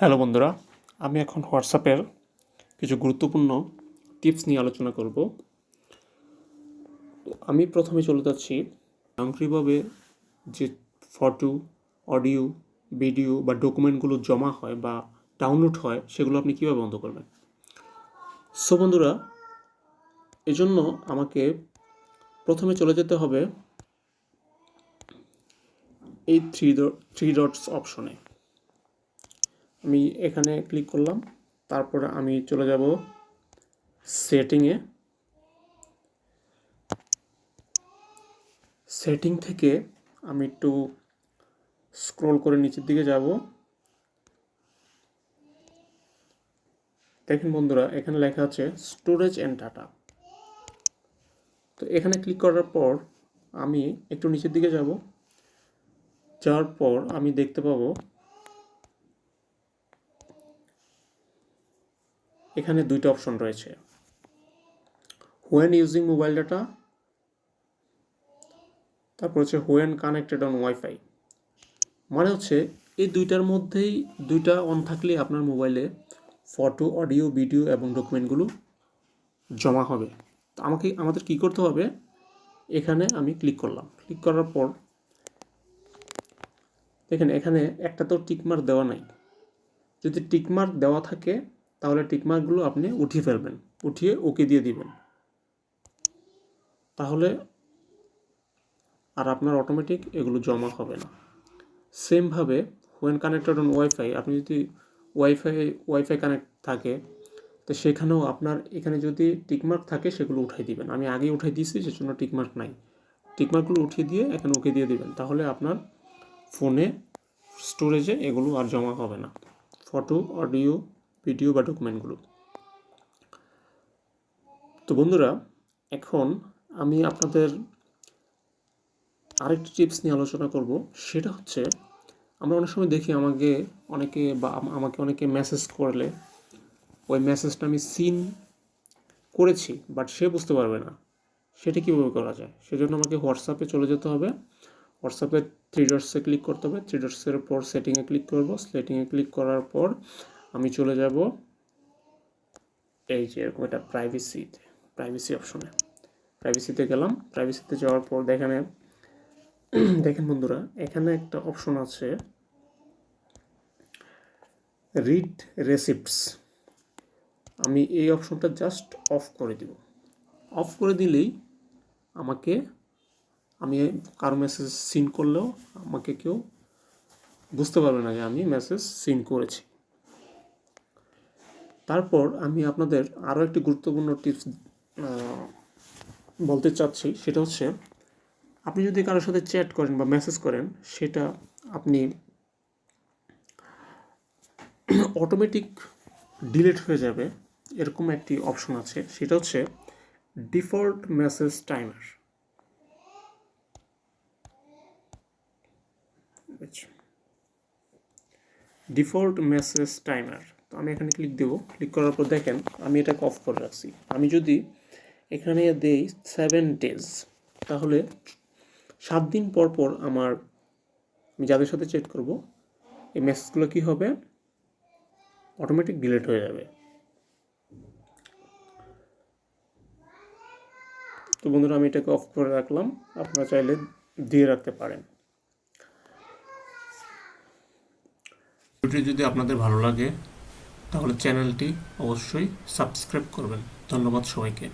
Hello বন্ধুরা, আমি এখন হোয়াটসঅ্যাপের কিছু গুরুত্বপূর্ণ টিপস নিয়ে আলোচনা করব। আমি প্রথমে চলে যাচ্ছি। স্বয়ংক্রিয়ভাবে যে ফটো, অডিও, ভিডিও বা ডকুমেন্টগুলো জমা হয় বা ডাউনলোড হয়, সেগুলো আপনি কীভাবে বন্ধ করবেন? সো বন্ধুরা, এজন্য আমাকে প্রথমে চলে যেতে হবে এই থ্রি থ্রি ডটস অপশনে আমি এখানে ক্লিক করলাম। তারপরে আমি চলে যাব সেটিংয়ে সেটিং থেকে আমি একটু স্ক্রল করে নিচের দিকে যাব। দেখেন বন্ধুরা, এখানে লেখা আছে স্টোরেজ অ্যান্ড ডাটা তো এখানে ক্লিক করার পর আমি একটু নিচের দিকে যাব। যাওয়ার পর আমি দেখতে পাবো এখানে দুইটা অপশন রয়েছে। হোয়েন ইউজিং মোবাইল ডাটা তারপর হচ্ছে হোয়েন কানেক্টেড অন ওয়াইফাই মানে হচ্ছে এই দুইটার মধ্যেই দুইটা অন থাকলে আপনার মোবাইলে ফটো অডিও ভিডিও এবং ডকুমেন্টগুলো জমা হবে। তো আমাকে, আমাদের কি করতে হবে? এখানে আমি ক্লিক করলাম। ক্লিক করার পর দেখেন এখানে একটা তো টিকমার্ক দেওয়া নাই। যদি টিকমার্ক দেওয়া থাকে তাহলে টিকমার্কগুলো আপনি উঠিয়ে ফেলবেন, উঠিয়ে ওকে দিয়ে দিবেন। তাহলে আর আপনার অটোমেটিক এগুলো জমা হবে না। সেমভাবে হোয়েন কানেক্টেড অন ওয়াইফাই আপনি যদি ওয়াইফাই ওয়াইফাই কানেক্ট থাকে, তো সেখানেও আপনার এখানে যদি টিকমার্ক থাকে, সেগুলো উঠাই দিবেন। আমি আগেই উঠাই দিয়েছি, সেজন্য টিকমার্ক নাই। টিকমার্কগুলো উঠিয়ে দিয়ে এখানে ওকে দিয়ে দিবেন। তাহলে আপনার ফোনে স্টোরেজে এগুলো আর জমা হবে না। ফটো অডিও ভিডিও বা ডকুমেন্টগুলো। তো বন্ধুরা, এখন আমি আপনাদের আরেকটি টিপস নিয়ে আলোচনা করব। সেটা হচ্ছে, আমরা অনেক সময় দেখি আমাকে অনেকে বা আমাকে অনেকে মেসেজ করলে, ওই মেসেজটা আমি সিন করেছি বাট সে বুঝতে পারবে না। সেটা কীভাবে করা যায়? সেজন্য আমাকে হোয়াটসঅ্যাপে চলে যেতে হবে। হোয়াটসঅ্যাপে থ্রি ডটসে ক্লিক করতে হবে। থ্রি ডটসের পর সেটিংয়ে ক্লিক করব। সেটিংয়ে ক্লিক করার পর আমি চলে যাব এই যে এরকম একটা প্রাইভেসিতে প্রাইভেসি অপশনে প্রাইভেসিতে গেলাম। প্রাইভেসিতে যাওয়ার পর দেখেন দেখেন বন্ধুরা, এখানে একটা অপশন আছে। রিড রেসিপ্টস আমি এই অপশনটা জাস্ট অফ করে দিব। অফ করে দিলেই আমাকে, আমি কারও মেসেজ সিন করলেও আমাকে কেউ বুঝতে পারবে না যে আমি মেসেজ সিন করেছি। তারপর আমি আপনাদের আরও একটি গুরুত্বপূর্ণ টিপস বলতে চাচ্ছি। সেটা হচ্ছে, আপনি যদি কারোর সাথে চ্যাট করেন বা মেসেজ করেন, সেটা আপনি অটোমেটিক ডিলিট হয়ে যাবে। এরকম একটি অপশন আছে। সেটা হচ্ছে default message timer default message timer তো আমি এখানে ক্লিক দেব। ক্লিক করার পর দেখেন, আমি এটাকে অফ করে রাখছি। আমি যদি এখানে দেই সেভেন ডেজ তাহলে সাত দিন পর পর আমার, আমি যাদের সাথে চেক করব, এই মেসেজগুলো কী হবে? অটোমেটিক ডিলিট হয়ে যাবে। তো বন্ধুরা, আমি এটাকে অফ করে রাখলাম। আপনারা চাইলে দিয়ে রাখতে পারেন। ভিডিওটি যদি আপনাদের ভালো লাগে তাহলে চ্যানেলটি অবশ্যই সাবস্ক্রাইব করবেন। ধন্যবাদ সবাইকে।